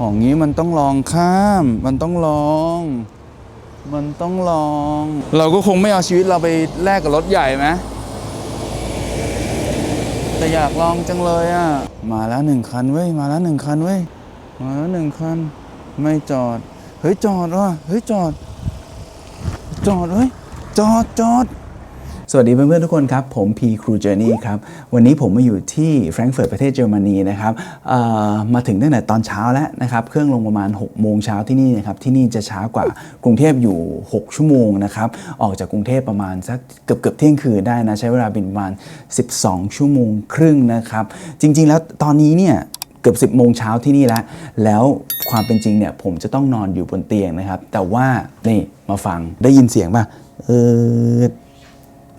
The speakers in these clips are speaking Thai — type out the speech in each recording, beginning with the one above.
ของนี้มันต้องลองข้าม มันต้องลอง มันต้องลอง เราก็คงไม่เอาชีวิตเราไปแลกกับรถใหญ่ไหมแต่อยากลองจังเลยอะ มาแล้วหนึ่งคันเว้ย มาแล้วหนึ่งคันเว้ย มาแล้วหนึ่งคัน ไม่จอด เฮ้ยจอดว่ะ เฮ้ยจอด จอดเฮ้ย จอดจอด วัสดีเพื่อนๆทุกคนครับ ผม P Crew Journey ครับ วันนี้ผมมาอยู่ที่แฟรงก์เฟิร์ตประเทศเยอรมนีนะครับมาถึงตั้งแต่ตอนเช้าแล้วนะครับ เครื่องลงประมาณ 6 โมงเช้าที่นี่นะครับ ที่นี่จะช้ากว่ากรุงเทพอยู่ 6 ชั่วโมงนะครับ ออกจากกรุงเทพประมาณสักเกือบเกือบเที่ยงคืนได้นะ ใช้เวลาบินประมาณ 12 ชั่วโมงครึ่งนะครับ จริงๆแล้วตอนนี้เนี่ยเกือบ 10 โมงเช้าที่นี่แล้ว แล้วความเป็นจริงเนี่ย ผมจะต้องนอนอยู่บนเตียงนะครับ แต่ว่า นี่ มาฟัง ได้ยินเสียงป่ะ เออ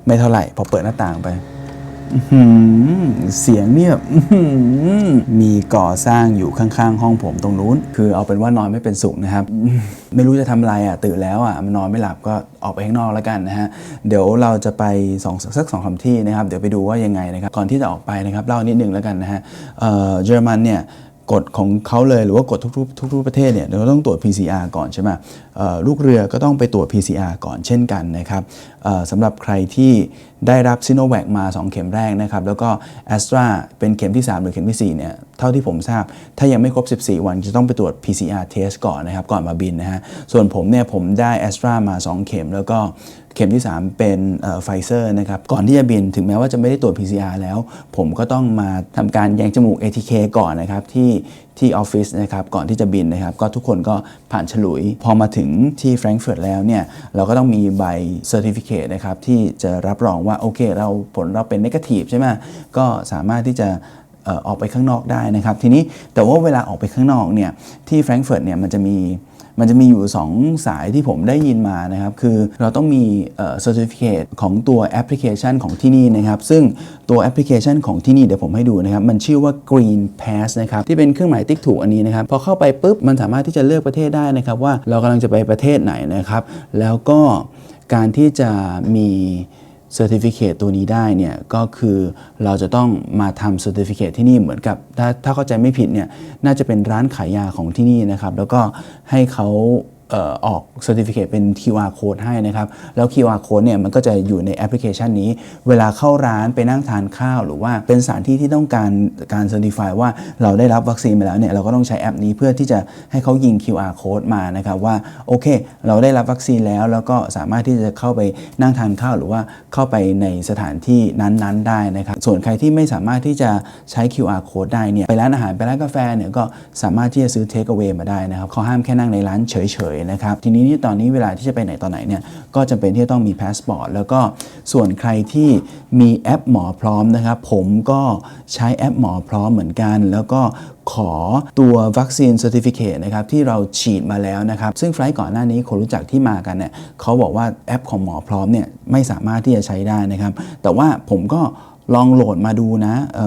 ไม่เท่าไหร่ พอเปิดหน้าต่างไปเสียงเนี่ยมีก่อสร้างอยู่ข้างๆ ห้องผมตรงนู้น คือเอาเป็นว่านอนไม่เป็นสุขนะครับ ไม่รู้จะทำอะไรอะ ตื่นแล้วอะมันนอนไม่หลับก็ออกไปข้างนอกแล้วกันนะฮะ เดี๋ยวเราจะไปสองสักสองคำที่นะครับ เดี๋ยวไปดูว่ายังไงนะครับ ก่อนที่จะออกไปนะครับ เล่านิดนึงแล้วกันนะฮะเอ่อเยอรมันเนี่ย กฎของเขาเลยหรือว่ากฎทุกๆทุกๆประเทศเนี่ยเราต้องตรวจ PCR ก่อนใช่ไหมลูกเรือก็ต้องไปตรวจ PCR ก่อนเช่นกันนะครับสำหรับใครที่ได้รับซิโนแวคมา 2 เข็มแรกนะครับ แล้วก็แอสตราเป็นเข็มที่ 3 หรือเข็มที่ 4 เนี่ย เท่าที่ผมทราบ ถ้ายังไม่ครบ 14 วันจะต้องไปตรวจ PCR test ก่อนนะครับ ก่อนมาบินนะฮะ ส่วนผมเนี่ย ผมได้แอสตรามา 2 เข็มแล้วก็ เข็มที่ 3 เป็นไฟเซอร์นะครับก่อนที่จะบินถึงแม้ว่าจะไม่ได้ตรวจ PCR แล้ว ผมก็ต้องมาทำการแยงจมูก ATK ก่อนนะครับที่ที่ออฟฟิศนะครับก่อนที่จะบินนะครับ ก็ทุกคนก็ผ่านฉลุย พอมาถึงที่แฟรงก์เฟิร์ตแล้วเนี่ยเราก็ต้องมีใบเซอร์ติฟิเคตนะครับที่จะรับรองว่า โอเค เราผลเราเป็นนกาทีฟใช่ไหมก็สามารถที่จะออกไปข้างนอกได้นะครับ ทีนี้แต่ว่าเวลาออกไปข้างนอกเนี่ยที่แฟรงก์เฟิร์ตเนี่ยมันจะมี มันจะมีอยู่ 2 สายที่ผมได้ยินมานะครับ คือเราต้องมีเอ่อ certificate ของตัวแอปพลิเคชันของที่นี่นะครับ ซึ่งตัวแอปพลิเคชันของที่นี่เดี๋ยวผมให้ดูนะครับ มันชื่อว่า Green Pass นะครับ ที่เป็นเครื่องหมายติ๊กถูกอันนี้นะครับ พอเข้าไปปุ๊บ มันสามารถที่จะเลือกประเทศได้นะครับว่าเรากำลังจะไปประเทศไหนนะครับ แล้วก็การที่จะมี ซอร์ติฟิเคตตัวนี้ได้เนี่ยก็คือเราจะต้องมาทำเซอร์ติฟิเคตที่นี่เหมือนกับถ้าถ้าเข้าใจไม่ผิดเนี่ยน่าจะเป็นร้านขายยาของที่นี่นะครับ แล้วก็ให้เขา ออออกเซอร์ติฟิเคตเป็น QR code ให้นะครับ แล้ว QR code เนี่ยมันก็จะอยู่ในแอปพลิเคชันนี้ เวลาเข้าร้านไปนั่งทานข้าว หรือว่าเป็นสถานที่ที่ต้องการการเซอร์ติฟายว่าเราได้รับวัคซีนไปแล้วเนี่ยเราก็ต้องใช้แอปนี้เพื่อที่จะให้เขายิง QR code มานะครับว่าโอเค เราได้รับวัคซีนแล้ว แล้วก็สามารถที่จะเข้าไปนั่งทานข้าว หรือว่าเข้าไปในสถานที่นั้น ๆ ได้นะครับส่วนใครที่ไม่สามารถที่จะใช้ QR code ได้เนี่ยไปร้านอาหารไปร้านกาแฟเนี่ยก็สามารถที่จะซื้อ take away มาได้นะครับเขาห้ามแค่นั่งในร้านเฉยๆนะครับทีนี้นี่ตอนนี้เวลาที่จะไปไหนตอนไหนเนี่ยก็จำเป็นที่จะต้องมีพาสปอร์ตแล้วก็ส่วนใครที่มีแอปหมอพร้อมนะครับผมก็ใช้แอปหมอพร้อมเหมือนกัน แล้วก็ขอตัววัคซีนเซอร์ติฟิเคตนะครับที่เราฉีดมาแล้วนะครับ ซึ่งไฟล์ก่อนหน้านี้คนรู้จักที่มากันเนี่ยเขาบอกว่าแอปของหมอพร้อมเนี่ยไม่สามารถที่จะใช้ได้นะครับ แต่ว่าผมก็ ลองโหลดมาดูนะอ,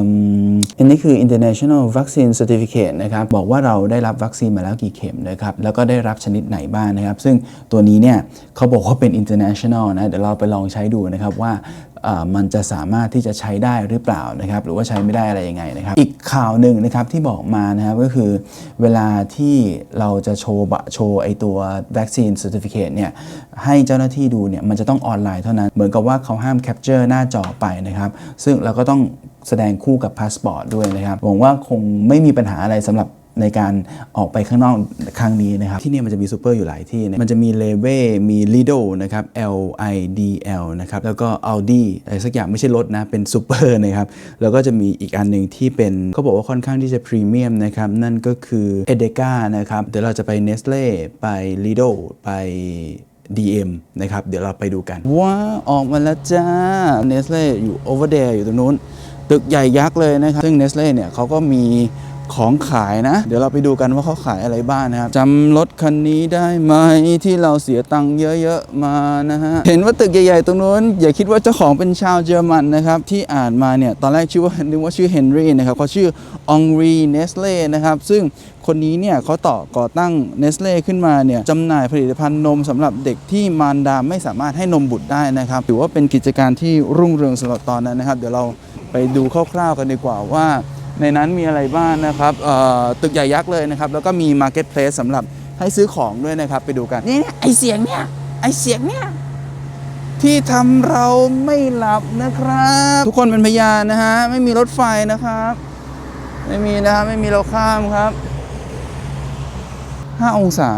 อันนี้คือ international vaccine certificate นะครับ บอกว่าเราได้รับวัคซีนมาแล้วกี่เข็มนะครับ แล้วก็ได้รับชนิดไหนบ้างนะครับ ซึ่งตัวนี้เนี่ยเขาบอกว่าเป็น international นะ เดี๋ยวเราไปลองใช้ดูนะครับว่า มันจะสามารถที่จะใช้ได้หรือเปล่านะครับหรือว่าใช้ไม่ได้อะไรยังไงนะครับ อีกข่าวหนึ่งนะครับที่บอกมานะครับก็คือเวลาที่เราจะโชว์บะโชว์ไอตัว vaccine certificate เนี่ยให้เจ้าหน้าที่ดูเนี่ยมันจะต้องออนไลน์เท่านั้น เหมือนกับว่าเขาห้ามแคปเจอร์หน้าจอไปนะครับซึ่งเราก็ต้องแสดงคู่กับพาสปอร์ตด้วยนะครับหวังว่าคงไม่มีปัญหาอะไรสำหรับ ในการออกไปข้างนอกครั้งนี้นะครับ ที่นี่มันจะมีซูเปอร์อยู่หลายที่นะมันจะมีเลเว่มี Lido นะครับ L I D L นะครับแล้วก็ Audi อะไรสักอย่างไม่ใช่รถนะเป็นซูเปอร์นะครับแล้วก็จะมีอีกอันหนึ่งที่เป็นเขาบอกว่าค่อนข้างที่จะพรีเมียมนะครับนั่นก็คือ e d e c a นะครับเดี๋ยวเราจะไป Nestle ไป Lido ไป DM นะครับ เดี๋ยวเราไปดูกัน ว้า ออกมาแล้วจ้า Nestle อยู่ over there อยู่ตรงนู้น ตึกใหญ่ยักษ์เลยนะครับ ซึ่ง Nestle เนี่ยเขาก็มี ของขายนะ เดี๋ยวเราไปดูกันว่าเขาขายอะไรบ้างนะครับจำรถคันนี้ได้ไหมที่เราเสียตังค์เยอะๆมานะฮะเห็นว่าตึกใหญ่ๆตรงนู้นอย่าคิดว่าเจ้าของเป็นชาวเยอรมันนะครับที่อ่านมาเนี่ยตอนแรกชื่อว่านึกว่าชื่อเฮนรี่นะครับเขาชื่อองรีเนสเล่นะครับซึ่งคนนี้เนี่ยเขาต่อก่อตั้งเนสเล่ขึ้นมาเนี่ยจำหน่ายผลิตภัณฑ์นมสำหรับเด็กที่มารดาไม่สามารถให้นมบุตรได้นะครับถือว่าเป็นกิจการที่รุ่งเรืองสำหรับตอนนั้นนะครับ เดี๋ยวเราไปดูคร่าวๆกันดีกว่าว่า ในนั้นมีอะไรบ้างนะครับเอ่อตึกใหญ่ยักษ์เลยนะครับ แล้วก็มี Marketplace สำหรับให้ซื้อของด้วยนะครับ ไปดูกันนี่ไอเสียงเนี่ยไอเสียงเนี่ยที่ทำเราไม่หลับนะครับ ทุกคนเป็นพยานนะฮะ ไม่มีรถไฟนะครับ ไม่มีนะครับไม่มีเราข้ามครับ 5 องศา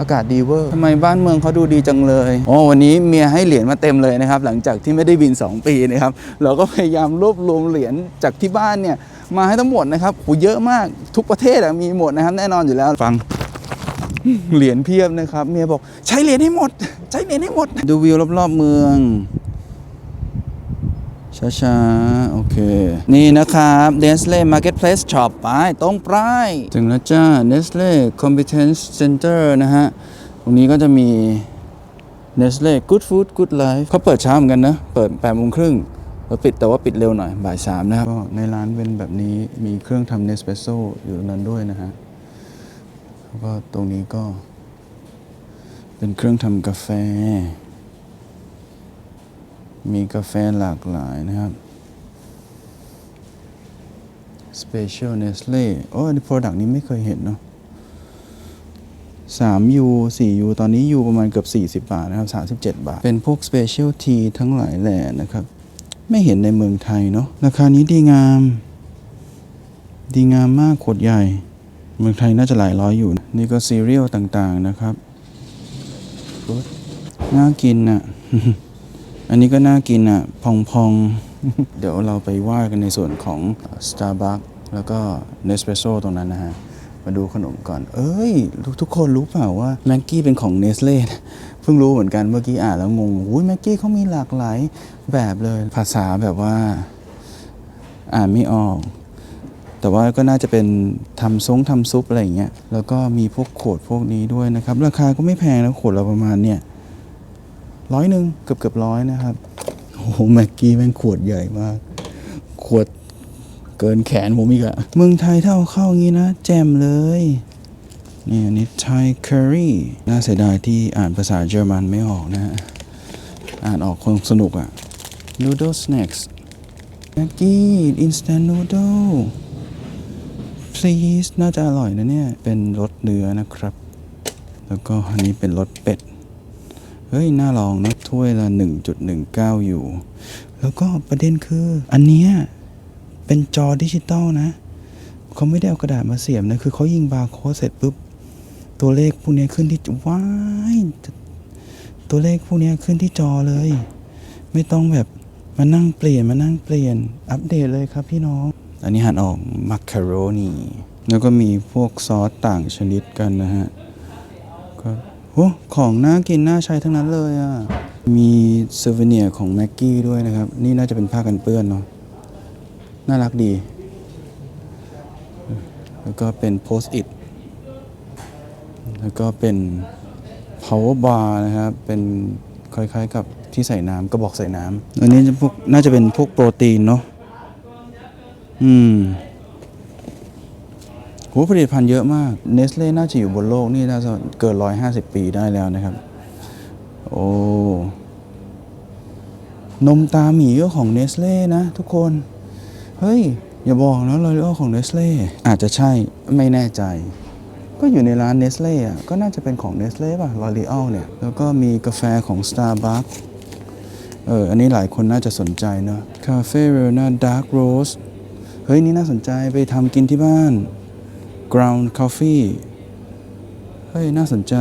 อากาศดีเวอร์ทำไมบ้านเมืองเขาดูดีจังเลยโอ้วันนี้เมียให้เหรียญมาเต็มเลยนะครับ หลังจากที่ไม่ได้บิน 2 ปีนะครับ เราก็พยายามรวบรวมเหรียญจากที่บ้านเนี่ยมาให้ทั้งหมดนะครับโหเยอะมากทุกประเทศอะมีหมดนะครับ แน่นอนอยู่แล้วฟังเหรียญเพียบนะครับ เมียบอกใช้เหรียญให้หมด ใช้เหรียญให้หมด ดูวิวรอบๆเมือง ช้าๆ โอเค นี่นะครับ Nestle Marketplace Shop ไปตรงปลาย ถึงแล้วจ้า Nestle Competence Center นะฮะ ตรงนี้ก็จะมี Nestle Good Food Good Life เขาเปิดเช้าเหมือนกันนะ เปิด8โมงครึ่งแล้วปิดแต่ว่าปิดเร็วหน่อย บ่ายสามนะครับ ก็ในร้านเป็นแบบนี้มีเครื่องทำเนสเปรสโซ่อยู่ตรงนั้นด้วยนะฮะ แล้วก็ตรงนี้ก็เป็นเครื่องทำกาแฟ มีกาแฟหลากหลายนะครับ Special Nestle โอ้อันนี้ product นี้ไม่เคยเห็นเนาะ3 U 4 U ตอนนี้ U ประมาณเกือบ 40 บาทนะครับ 37 บาท เป็นพวก Special Tea ทั้งหลายแหล่นะครับ ไม่เห็นในเมืองไทยเนาะ ราคานี้ดีงาม ดีงามมากขวดใหญ่ เมืองไทยน่าจะหลายร้อยอยู่ นี่ก็ซีเรียลต่างๆนะครับ น่ากินอะ อันนี้ก็น่ากินอะ พองพองๆเดี๋ยวเราไปว่ากันในส่วนของ Starbucks แล้วก็ Nespresso ตรงนั้นนะฮะ มาดูขนมก่อน เอ้ย ทุกคนรู้เปล่าว่าแม็กกี้เป็นของเนสเล่เพิ่งรู้เหมือนกันเมื่อกี้อ่านแล้วงงอุ้ยแม็กกี้เขามีหลากหลายแบบเลย ภาษาแบบว่า อ่านไม่ออก แต่ว่าก็น่าจะเป็นทำซงทำซุปอะไรอย่างเงี้ย แล้วก็มีพวกขวดพวกนี้ด้วยนะครับ ราคาก็ไม่แพงนะขวดละประมาณเนี่ย ร้อยหนึ่งเกือบเกือบร้อยนะครับโอ้โหแม็กกี้แม่งขวดใหญ่มาก ขวดเกินแขนผมอีกอะเมืองไทยถ้าเอาเข้าอย่างนี้นะ แจ่มเลยนี่อันนี้ไทยเคอรี่น่าเสียดายที่อ่านภาษาเยอรมันไม่ออกนะฮะอ่านออกคงสนุกอะ noodle snacks แม็กกี้ instant noodle please น่าจะอร่อยนะเนี่ย เป็นรสเนื้อนะครับ แล้วก็อันนี้เป็นรสเป็ด เฮ้ย น่าลองนะถ้วยละ 1.19 อยู่ แล้วก็ประเด็นคือ อันเนี้ยเป็นจอดิจิตอลนะ เขาไม่ได้เอากระดาษมาเสียบนะ คือเขายิงบาร์โค้ดเสร็จปุ๊บ ตัวเลขพวกเนี้ยขึ้นที่ว้ายตัวเลขพวกเนี้ยขึ้นที่จอเลย ไม่ต้องแบบมานั่งเปลี่ยนมานั่งเปลี่ยนอัปเดตเลยครับพี่น้อง อันนี้หันออกมักคาโรนีแล้วก็มีพวกซอสต่างชนิดกันนะฮะ โอ้ของน่ากินน่าใช้ทั้งนั้นเลยอะ มีเซอร์เวเนียของแม็กกี้ด้วยนะครับ นี่น่าจะเป็นผ้ากันเปื้อนเนาะ น่ารักดี แล้วก็เป็นโพสต์อิทแล้วก็เป็น power bar นะครับ เป็นคล้ายๆกับที่ใส่น้ำกระบอกใส่น้ำอันนี้จะพวกน่าจะเป็นพวกโปรตีนเนาะ อืม โหผลิตภัณฑ์เยอะมากเนสเล่น่าจะอยู่บนโลกนี่น่าจะเกิน 150 ปีได้แล้วนะครับ โอ้นมตาหมีก็ของเนสเล่นะทุกคน เฮ้ย อย่าบอกนะลอรีอของเนสเล่อาจจะใช่ไม่แน่ใจ ก็อยู่ในร้านเนสเล่อะก็น่าจะเป็นของเนสเล่ป่ะลอรีอเนี่ย แล้วก็มีกาแฟของ Starbucks เออ อันนี้หลายคนน่าจะสนใจเนอะคาเฟ่เรน่าดาร์กโรสเฮ้ย นี่น่าสนใจไปทำกินที่บ้าน ground coffee เฮ้ย น่าสนใจ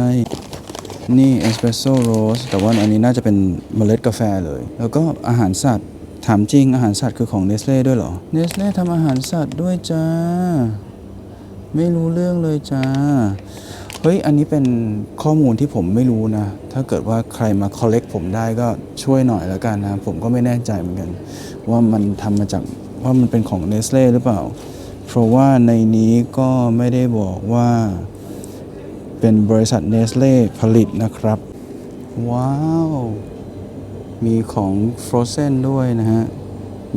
นี่ espresso roast แต่ว่าอันนี้น่าจะเป็นเมล็ดกาแฟเลย แล้วก็อาหารสัตว์ ถามจริงอาหารสัตว์คือของเนสเล่ด้วยเหรอ เนสเล่ทำอาหารสัตว์ด้วยจ้า ไม่รู้เรื่องเลยจ้า เฮ้ย อันนี้เป็นข้อมูลที่ผมไม่รู้นะ ถ้าเกิดว่าใครมา collect ผมได้ก็ช่วยหน่อยแล้วกันนะ ผมก็ไม่แน่ใจเหมือนกัน ว่ามันทำมาจากว่ามันเป็นของเนสเล่หรือเปล่า เพราะว่าในนี้ก็ไม่ได้บอกว่าเป็นบริษัทเนสเล่ผลิตนะครับ ว้าว มีของฟรอเซนด้วยนะฮะ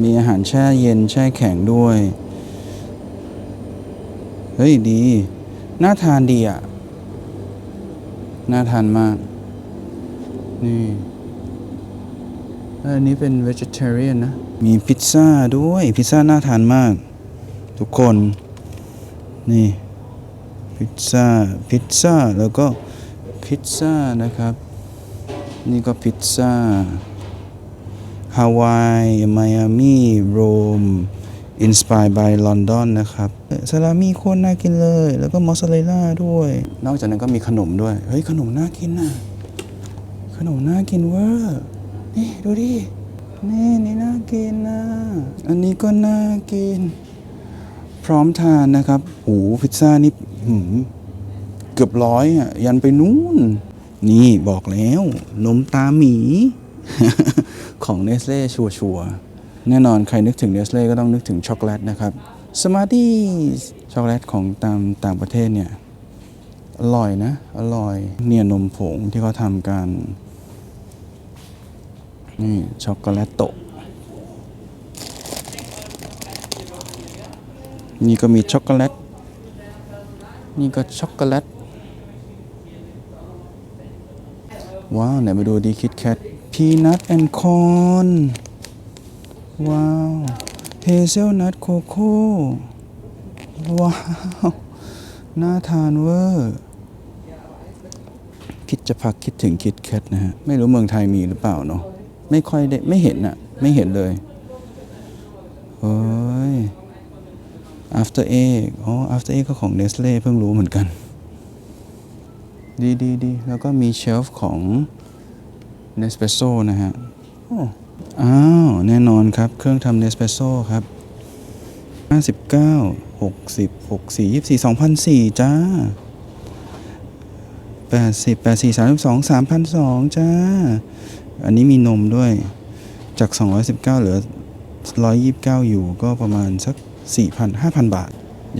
มีอาหารแช่เย็นแช่แข็งด้วย เฮ้ยดี น่าทานดีอะ น่าทานมาก นี่อันนี้เป็น vegetarian นะ มีพิซซ่าด้วย พิซซ่าน่าทานมาก ทุกคน นี่ พิซซ่า พิซซ่า แล้วก็พิซซ่านะครับ นี่ก็พิซซ่าฮาวายไมอามีโรมอินสปายบายลอนดอนนะครับซาลามี่โคตรน่ากินเลย แล้วก็มอสซาเรลล่าด้วย นอกจากนั้นก็มีขนมด้วย เฮ้ย ขนมน่ากินน่ะ ขนมน่ากินเวอร์นี่ ดูดิ นี่นี่น่ากินนะ อันนี้ก็น่ากิน พร้อมทานนะครับโอ้พิซซ่านี่หืมเกือบร้อยอะยันไปนู่น นี่บอกแล้ว นมตาหมี ของเนสเล่ชัวชัวร์ๆแน่นอนใครนึกถึงเนสเล่ก็ต้องนึกถึงช็อกโกแลตนะครับสมาร์ตี้ช็อกโกแลตของตามต่างประเทศเนี่ย อร่อยนะ อร่อยเนี่ยนมผงที่เขาทำกัน นี่ช็อกโกแลตโตะ นี่ก็มีช็อกโกแลต นี่ก็ช็อกโกแลต ว้าวไหนมาดูดีคิดแคทพีนัทแอนด์คอนว้าวเฮเซลนัทโคโค่ว้าวน่าทานเวอร์คิดจะพักคิดถึงคิดแคทนะฮะ ไม่รู้เมืองไทยมีหรือเปล่าเนาะไม่ค่อยได้ ไม่เห็นอะไม่เห็นเลย เฮ้ย after egg อ๋อ after egg ก็ของ Nestle เพิ่งรู้เหมือนกัน ดีดีดีแล้วก็มีเชลฟ์ของ Nespresso นะฮะอ้อ้าว แน่นอนครับ เครื่องทำ Nespresso ครับ 59 60 64 24 2004 จ้า 80 84 32 3,002 จ้า อันนี้มีนมด้วย จาก 219 เหลือ 129 อยู่ก็ประมาณสัก 4,000 5,000 บาท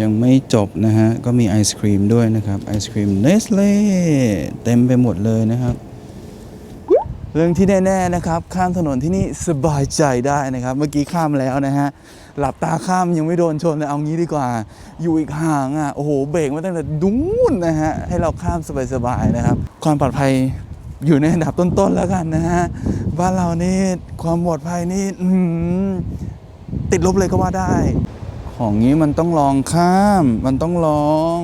ยังไม่จบนะฮะ ก็มีไอศครีมด้วยนะครับ ไอศครีมเนสเล่เต็มไปหมดเลยนะครับ เรื่องที่แน่ๆนะครับ ข้ามถนนที่นี่สบายใจได้นะครับ เมื่อกี้ข้ามแล้วนะฮะ หลับตาข้ามยังไม่โดนชนเลยเอางี้ดีกว่า อยู่อีกห่างอะ โอ้โห เบรกมาตั้งแต่ดูนนะฮะ ให้เราข้ามสบายๆนะครับ ความปลอดภัยอยู่ในอันดับต้นๆแล้วกันนะฮะ บ้านเรานี่ความปลอดภัยนี่ติดลบเลยก็ว่าได้ ของนี้มันต้องลองข้าม มันต้องลอง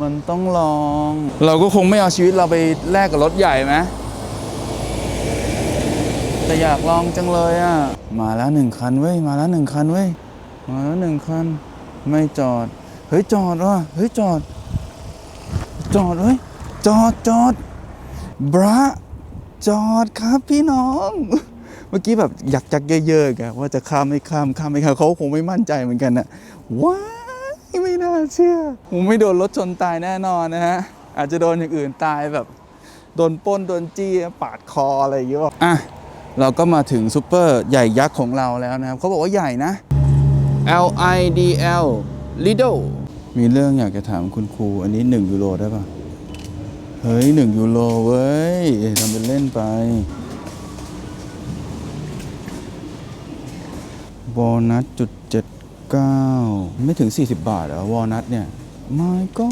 มันต้องลอง เราก็คงไม่เอาชีวิตเราไปแลกกับรถใหญ่ไหมแต่อยากลองจังเลยอะ มาแล้วหนึ่งคันเว้ย มาแล้วหนึ่งคันเว้ย มาแล้วหนึ่งคัน ไม่จอด เฮ้ยจอดว่ะ เฮ้ยจอด จอดเฮ้ย จอดจอดบระจอดครับพี่น้อง เมื่อกี้แบบอยากจักเยอะๆแกว่าจะข้ามไม่ข้ามข้ามไม่ข้ามเขาคงไม่มั่นใจเหมือนกันนะว้ายไม่น่าเชื่อผมไม่โดนรถชนตายแน่นอนนะฮะอาจจะโดนอย่างอื่นตายแบบโดนปล้นโดนจี้ปาดคออะไรอย่างเงี้ยอะเราก็มาถึงซูเปอร์ใหญ่ยักษ์ของเราแล้วนะครับเขาบอกว่าใหญ่นะ L I D L Lidl มีเรื่องอยากจะถามคุณครู อันนี้ 1 ยูโรได้ปะเฮ้ย 1 ยูโรเว้ยทำเป็นเล่นไป วอลนัทจุดเจ็ดเก้าไม่ถึง 40 บาทเหรอวอลนัทเนี่ยไม่ก็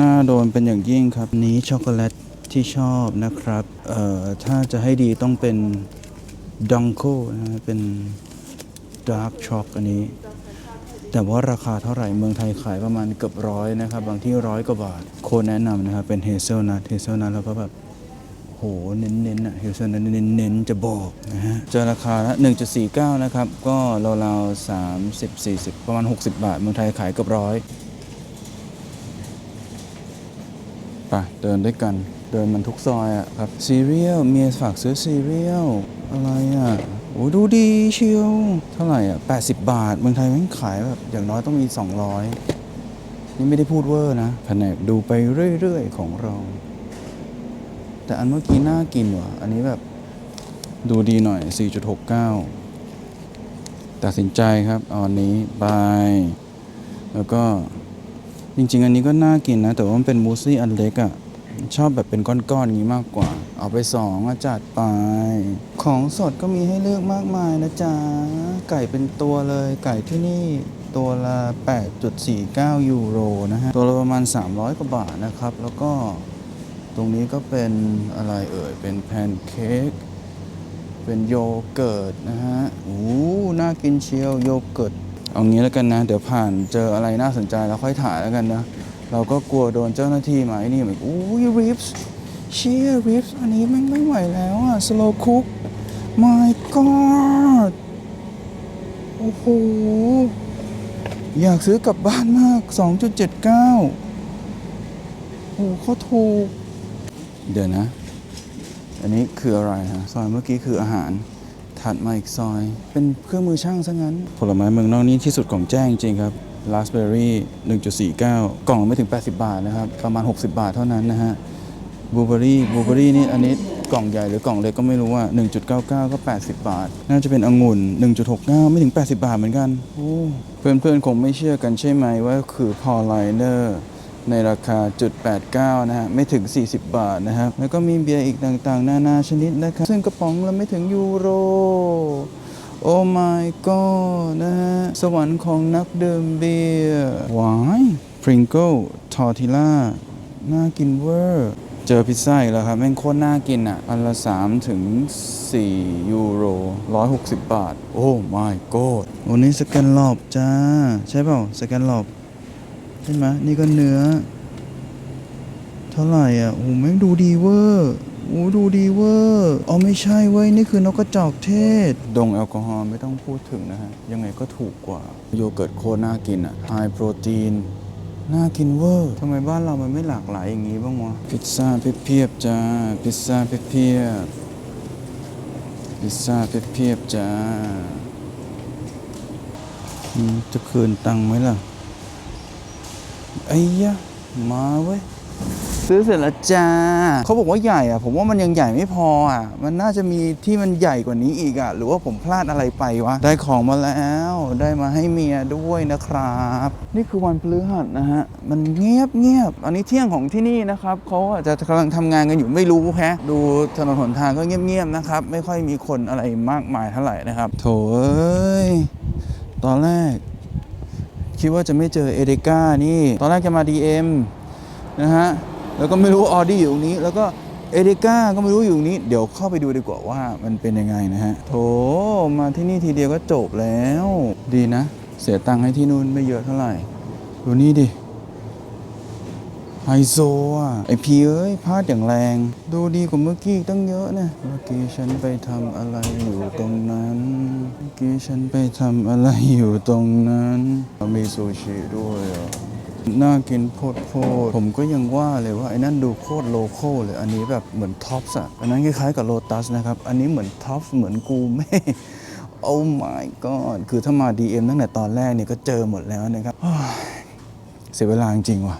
น่าโดนเป็นอย่างยิ่งครับ นี้ช็อกโกแลตที่ชอบนะครับ เอ่อ ถ้าจะให้ดีต้องเป็นดังโคนะ เป็นดาร์กช็อกอันนี้ แต่ว่าราคาเท่าไหร่เมืองไทยขายประมาณเกือบร้อยนะครับ บางที่ร้อยกว่าบาท โคแนะนำนะครับ เป็นเฮเซลนัทเฮเซลนัทแล้วก็แบบ โห เน้นๆอะเฮลเซนเน้นๆ จะบอกนะฮะเจอราคาละ 1.49 นะครับ ก็ราวๆ30 40 ประมาณ 60 บาท เมืองไทยขายเกือบร้อยไปเดินด้วยกัน เดินมันทุกซอยอะครับ ซีเรียล เมียฝากซื้อซีเรียล อะไรอะโอ้ดูดีเชียว เท่าไหร่อะ 80 บาท เมืองไทยม่งขายแบบอย่างน้อยต้องมี 200 นี่ไม่ได้พูดเวอร์นะ แผนกดูไปเรื่อย ๆ ของเรา แต่อันเมื่อกี้น่ากินว่ะ อันนี้แบบดูดีหน่อย 4.69 ตัดสินใจครับเอาอันนี้บายแล้วก็จริง ๆ อันนี้ก็น่ากินนะ แต่ว่ามันเป็นมูสลี่อันเล็กอะ่ะ ชอบแบบเป็นก้อนๆนี้มากกว่า เอาไปสองอะจัดไป ของสดก็มีให้เลือกมากมายนะจ๊ะ ไก่เป็นตัวเลย ไก่ที่นี่ตัวละ 8.49 ยูโรนะฮะ ตัวละประมาณ 300 กว่าบาทนะครับ แล้วก็ ตรงนี้ก็เป็นอะไรเอ่ย เป็นแพนเค้ก เป็นโยเกิร์ตนะฮะโอ้น่ากินเชียวโยเกิร์ต เอางี้แล้วกันนะ เดี๋ยวผ่านเจออะไรน่าสนใจแล้วค่อยถ่ายแล้วกันนะ เราก็กลัวโดนเจ้าหน้าที่มาไอ้นี่เหมือนอุ้ยริฟส์เชียริฟส์อันนี้ม่ไม่ไหวแล้วอะสโลคุก my god โอ้โห อยากซื้อกลับบ้านมาก 2.79โอ้โหเขาถูก เดี๋ยวนะ อันนี้คืออะไรฮะ ซอยเมื่อกี้คืออาหาร ถัดมาอีกซอย เป็นเครื่องมือช่างซะงั้น ผลไม้เมืองนอกนี่ที่สุดของแจ้งจริงครับราสเบอร์รี่1.49 กล่องไม่ถึง 80 บาทนะครับ ประมาณ 60 บาทเท่านั้นนะฮะบลูเบอรี่บลูเบอรี่นี่อันนี้กล่องใหญ่หรือกล่องเล็กก็ไม่รู้ว่า 1.99 ก็ 80 บาท น่าจะเป็นองุ่น 1.69 ไม่ถึง 80 บาทเหมือนกันโอ้เพื่อนๆ คงไม่เชื่อกันใช่ไหมว่าคือพอไลเนอร์ ในราคาจุด89นะฮะไม่ถึง 40 บาทนะครับ แล้วก็มีเบียร์อีกต่างๆ นานาชนิดนะครับ ซึ่งกระป๋องละไม่ถึงยูโร โอ้ my god นะฮะ สวรรค์ของนักดื่มเบียร์วายพริงเกิลทอร์ติล่าน่ากินเวอร์เจอพิซซ่าอีกแล้วครับ แม่งโคตรน่ากินอะ อันละ 3 ถึง 4 ยูโร 160 บาท โอ้ my god วันนี้สแกนหลอบจ้า ใช่เปล่า สแกนหลอบ ใช่ไหมนี่ก็เนื้อ เท่าไหร่อะ โอ้โหแม่งดูดีเวอร์โอ้ดูดีเวอร์อ๋อไม่ใช่เว้ย นี่คือนกกระจอกเทศ ดงแอลกอฮอล์ไม่ต้องพูดถึงนะฮะ ยังไงก็ถูกกว่า โยเกิร์ตโคตรน่ากินอะไฮโปรตีนน่ากินเวอร์ทำไมบ้านเรามันไม่หลากหลายอย่างนี้บ้างวะ พิซซ่าเพียบๆจ้า พิซซ่าเพียบๆพิซซ่าเพียบๆจ้าอืมจะคืนตังค์ไหมล่ะ ไอ้ยะมาเว้ยซื้อเสร็จแล้วจ้าเขาบอกว่าใหญ่อะผมว่ามันยังใหญ่ไม่พออะมันน่าจะมีที่มันใหญ่กว่านี้อีกอะหรือว่าผมพลาดอะไรไปวะ ได้ของมาแล้ว ได้มาให้เมียด้วยนะครับ นี่คือวันพฤหัสนะฮะ มันเงียบเงียบ อันนี้เที่ยงของที่นี่นะครับเขาอาจจะกำลังทำงานกันอยู่ไม่รู้แฮะดูถนนหนทางก็เงียบๆนะครับ ไม่ค่อยมีคนอะไรมากมายเท่าไหร่นะครับ โถเอ้ยตอนแรก คิดว่าจะไม่เจอเอเดก้านี่ ตอนแรกจะมา DM นะฮะ แล้วก็ไม่รู้ออดี้อยู่ตรงนี้ แล้วก็เอเดก้าก็ไม่รู้อยู่ตรงนี้ เดี๋ยวเข้าไปดูดีกว่าว่ามันเป็นยังไงนะฮะ โถ มาที่นี่ทีเดียวก็จบแล้ว ดีนะ เสียตังค์ให้ที่นู่นไม่เยอะเท่าไหร่ ดูนี่ดิ ไฮโซอะ ไอพีเอ้ยพลาดอย่างแรง ดูดีกว่าเมื่อกี้ตั้งเยอะนะเมื่อกี้ฉันไปทำอะไรอยู่ตรงนั้น เมื่อกี้ฉันไปทำอะไรอยู่ตรงนั้นมีซูชิด้วยอะน่ากินโพดโพดผมก็ยังว่าเลยว่าไอ้นั่นดูโคตรโลโก้เลย อันนี้แบบเหมือนท็อปส์อะ อันนั้นคล้ายๆกับโ o ตัสนะครับ อันนี้เหมือนท็อปส์เหมือนกูเม่โอ้ my god คือถ้ามา DM ตั้งแต่ตอนแรกเนี่ยก็เจอหมดแล้วนะครับเสียเวลาจริงว่ะ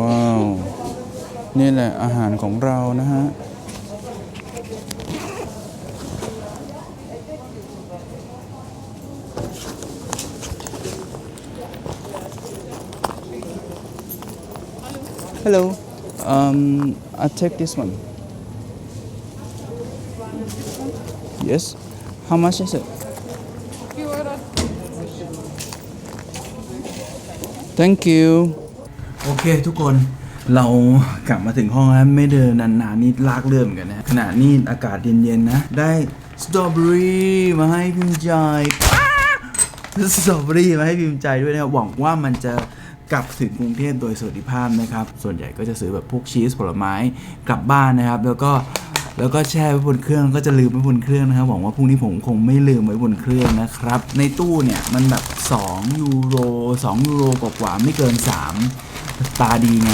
ว้าว นี่แหละอาหารของเรานะฮะ Hello. Um, I'll take this one. Yes. How much is it? Thank you. โอเคทุกคนเรากลับมาถึงห้องแล้วไม่เดินนานๆนี่ลากเลื่อนเหมือนกันนะขณะนี้อากาศเย็นๆนะ ได้สตรอเบอรี่มาให้พิมพ์ใจสตรอเบอรี่มาให้พิมพ์ใจด้วยนะหวังว่ามันจะกลับถึงกรุงเทพโดยสวัสดิภาพนะครับ ส่วนใหญ่ก็จะซื้อแบบพวกชีสผลไม้กลับบ้านนะครับ แล้วก็แล้วก็แช่ไว้บนเครื่องก็จะลืมไว้บนเครื่องนะครับหวังว่าพรุ่งนี้ผมคงไม่ลืมไว้บนเครื่องนะครับ ในตู้เนี่ยมันแบบ 2 ยูโร 2 ยูโรกว่าๆไม่เกิน 3 ตาดีไง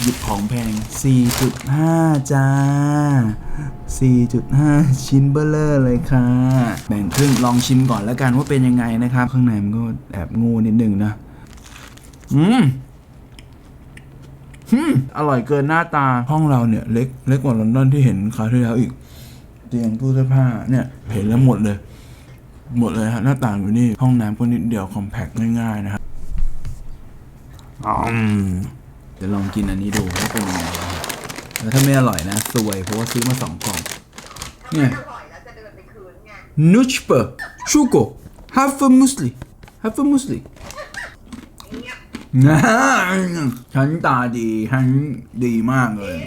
หยิบของแพง 4.5 จ้า 4.5 ชิ้นเบลเลอร์เลยค่ะ แบ่งครึ่งลองชิมก่อนแล้วกันว่าเป็นยังไงนะครับ ข้างในมันก็แอบงูนิดนึงนะอืมอืมอร่อยเกินหน้าตา ห้องเราเนี่ยเล็กเล็กกว่าลอนดอนที่เห็นคราวที่แล้วอีก เตียงตู้เสื้อผ้าเนี่ยเห็นแล้วหมดเลย หมดเลยฮะหน้าต่างอยู่นี่ ห้องน้ำก็นิดเดียวคอมแพคง่ายๆนะครับ อืมเดี๋ยวลองกินอันนี้ดูว่าเป็นยังไงนะครับแล้วถ้าไม่อร่อยนะสวยเพราะว่าซื้อมาสองกล่อง เนี่ยอร่อยแล้วจะเดินไปคืนไงนุชเปอร์ชูโกฮัฟเฟอร์มุสลิฮัฟเฟอร์มุสลิฉันตาดีฉันดีมากเลย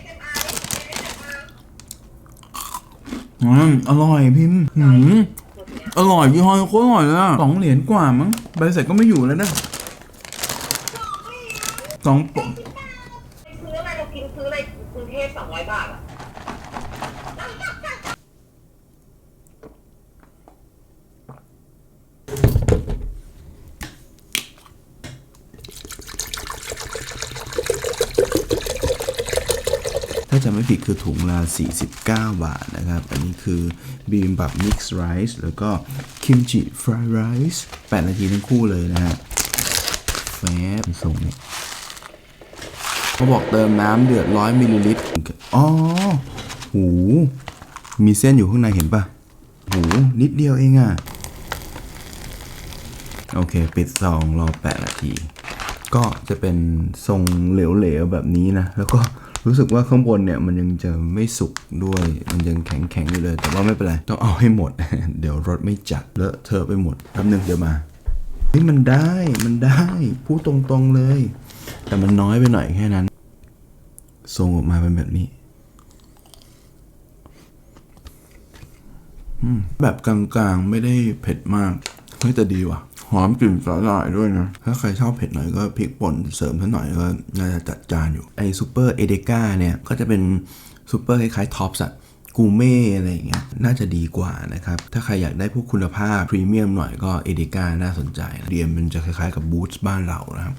อืมอร่อยพิมพ์หืมอร่อยยี่ห้อโคตรอร่อยเลยอะสองเหรียญกว่ามั้งใบเสร็จก็ไม่อยู่แล้วนะ สองปไปซื้ออะไรเรากินซื้ออะไรกรุงเทพสองร้อยบาทอะถ้าจะไม่ผิดคือถุงละ49 บาทนะครับ อันนี้คือบีมบับมิกซ์ไรซ์แล้วก็คิมจิฟรายไรซ์8นาทีทั้งคู่เลยนะฮะแฟบส่งเนี่ย เขาบอกเติมน้ำเดือดร้อยมิลลิลิตร อ๋อ หู มีเส้นอยู่ข้างในเห็นปะหูนิดเดียวเองอะโอเค ปิดซองรอ8นาที ก็จะเป็นทรงเหลวๆแบบนี้นะ แล้วก็รู้สึกว่าข้างบนเนี่ยมันยังจะไม่สุกด้วย มันยังแข็งๆอยู่เลย แต่ว่าไม่เป็นไร ต้องเอาให้หมด เดี๋ยวรสไม่จัดเลอะเทอะไปหมดแป๊บนึงเดี๋ยวมาเฮ้ยมันได้ มันได้ พูดตรงๆเลย แต่มันน้อยไปหน่อยแค่นั้น ทรงออกมาเป็นแบบนี้แบบกลางๆ ไม่ได้เผ็ดมากเฮ้ยแต่ดีว่ะ หอมกลิ่นสาหร่ายด้วยนะ ถ้าใครชอบเผ็ดหน่อยก็พริกป่นเสริมสักหน่อยก็น่าจะจัดจานอยู่ ไอซูเปอร์เอเดกาเนี่ย ก็จะเป็นซูเปอร์คล้ายๆท็อปส์กูเม่อะไรอย่างเงี้ยน่าจะดีกว่านะครับ ถ้าใครอยากได้พวกคุณภาพ พรีเมียมหน่อยก็เอเดกาน่าสนใจเรียมมันจะคล้ายๆกับบูธบ้านเรานะครับ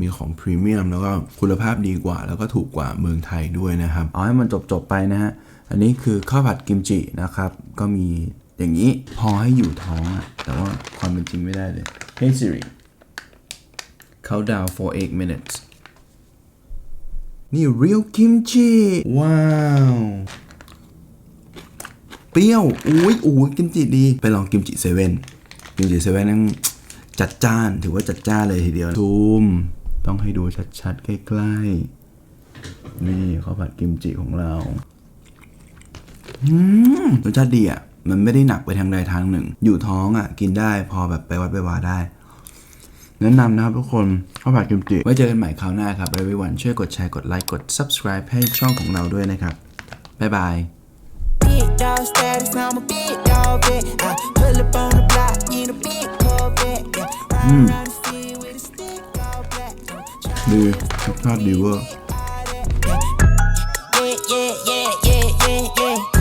มีของพรีเมียมแล้วก็คุณภาพดีกว่า แล้วก็ถูกกว่าเมืองไทยด้วยนะครับ เอาให้มันจบๆไปนะฮะ อันนี้คือข้าวผัดกิมจินะครับ ก็มีอย่างนี้พอให้อยู่ท้องอะแต่ว่าความเป็นจริงไม่ได้เลย Hey Siri count down for 8 minutes นี่ real kimchi ว้าวเปรี้ยวอุ้ยอุ้ยกิมจิดี ไปลองกิมจิเซเว่นกิมจิเซเว่นนั่นจัดจ้าน ถือว่าจัดจ้านเลยทีเดียว ซูม ต้องให้ดูชัดๆ ใกล้ๆ นี่ข้าวผัดกิมจิของเราอืมรสชาติดีอะ มันไม่ได้หนักไปทางใดทางหนึ่ง อยู่ท้องอะ กินได้พอแบบไปวัดไปวาได้แนะนำนะครับทุกคนข้าวผัดกิมจิ ไว้เจอกันใหม่คราวหน้าครับไว้วันช่วยกดแชร์กดไลค์กด subscribe ให้ช่องของเราด้วยนะครับ บ๊ายบาย Big dog status, now I'm a big dog vet. I pull up on the block in a big Corvette. Yeah, ride around the city Dude, it's not the work. Yeah, yeah, yeah, yeah, yeah.